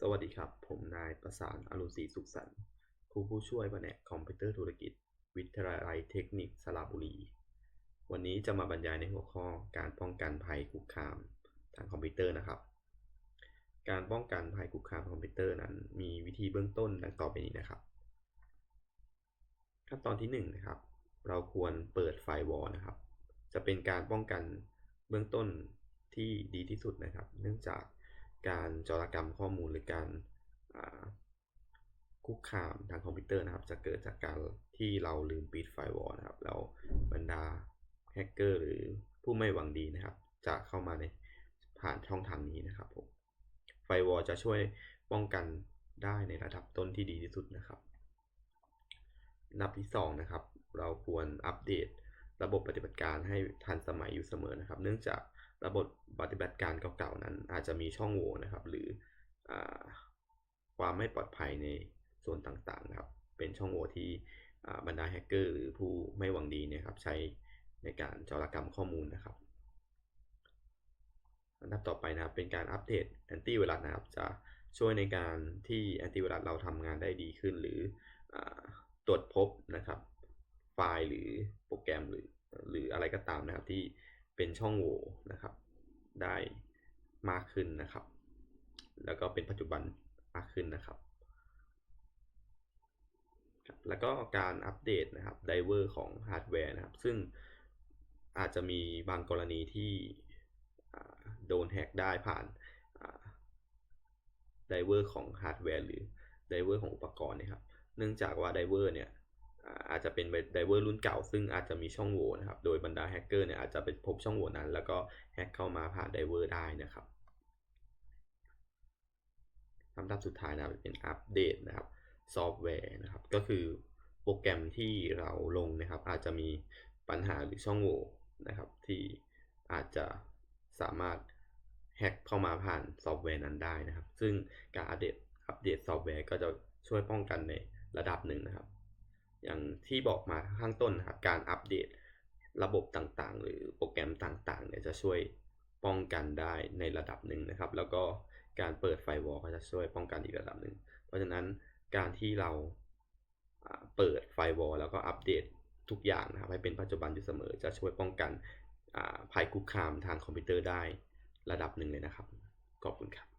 สวัสดีครับ ผมนายประสานอรุณศรีสุขสันต์ครูผู้ช่วยแผนกคอมพิวเตอร์ธุรกิจ วิทยาลัยเทคนิคสระบุรี วันนี้จะมาบรรยายในหัวข้อการป้องกันภัยคุกคามทางคอมพิวเตอร์นะครับ การป้องกันภัยคุกคามทางคอมพิวเตอร์นั้น มีวิธีเบื้องต้นดังต่อไปนี้นะครับ ขั้นตอนที่1นงนะครับ เราควรเปิดไฟวอลนะครับ จะเป็นการป้องกันเบื้องต้นที่ดีที่สุดนะครับ เนื่องจาก การจารกรรมข้อมูลหรือการคุกคามทางคอมพิวเตอร์นะครับ จะเกิดจากการที่เราลืมปิดไฟวอลนะครับ แล้วบรรดาแฮกเกอร์หรือผู้ไม่หวังดีนะครับ จะเข้ามาในผ่านช่องทางนี้นะครับผมไฟวอลจะช่วยป้องกันได้ในระดับต้นที่ดีที่สุดนะครับนับที่2นะครับ เราควรอัปเดตระบบปฏิบัติการให้ทันสมัยอยู่เสมอนะครับ เนื่องจาก ระบบปฏิบัติการเก่าๆนั้น อาจจะมีช่องโหว่นะครับ หรืออความไม่ปลอดภัยในส่วนต่างๆครับ เป็นช่องโหว่ที่บรรดาแฮกเกอร์หรือผู้ไม่หวังดีเนี่ยครับ ใช้ในการจารกรรมข้อมูลนะครับอันดับต่อไปนะครับเป็นการอัปเดตแอนตี้ไวรัสนะครับ จะช่วยในการที่แอนตี้ไวรัสเราทำงานได้ดีขึ้น หรืออตรวจพบนะครับ ไฟล์หรือโปรแกรมหรือหรืออะไรก็ตามนะครับที่ เป็นช่องโหว่นะครับ ได้มากขึ้นนะครับ แล้วก็เป็นปัจจุบันมากขึ้นนะครับ แล้วก็การอัปเดตนะครับไดเวอร์ของฮาร์ดแวร์นะครับ ซึ่งอาจจะมีบางกรณีที่โดนแฮกได้ผ่านไดเวอร์ของฮาร์ดแวร์หรือไดเวอร์ของอุปกรณ์นะครับ เนื่องจากว่าไดเวอร์เนี่ย อาจจะเป็นไดเวอร์รุ่นเก่า ซึ่งอาจจะมีช่องโหว่นะครับ โดยบรรดาแฮกเกอร์เนี่ยอาจจะไปพบช่องโหว่นั้น แล้วก็แฮกเข้ามาผ่านไดเวอร์ได้นะครับลำดับสุดท้ายนะเป็นอัปเดตนะครับซอฟต์แวร์นะครับ ก็คือโปรแกรมที่เราลงนะครับ อาจจะมีปัญหาหรือช่องโหว่นะครับ ที่อาจจะสามารถแฮกเข้ามาผ่านซอฟต์แวร์นั้นได้นะครับ ซึ่งการอัปเดตอัปเดตซอฟต์แวร์ก็จะช่วยป้องกันในระดับหนึ่งนะครับ อย่างที่บอกมาข้างต้นนะครับการอัปเดตระบบต่างๆ หรือโปรแกรมต่างๆเนี่ยจะช่วยป้องกันได้ในระดับหนึ่งนะครับ แล้วก็การเปิดไฟวอลก็จะช่วยป้องกันอีกระดับหนึ่งเพราะฉะนั้นการที่เราเปิดไฟวอลแล้วก็อัปเดตทุกอย่างนะครับให้เป็นปัจจุบันอยู่เสมอจะช่วยป้องกันภัยคุกคามทางคอมพิวเตอร์ได้ระดับหนึ่งเลยนะครับ ขอบคุณครับ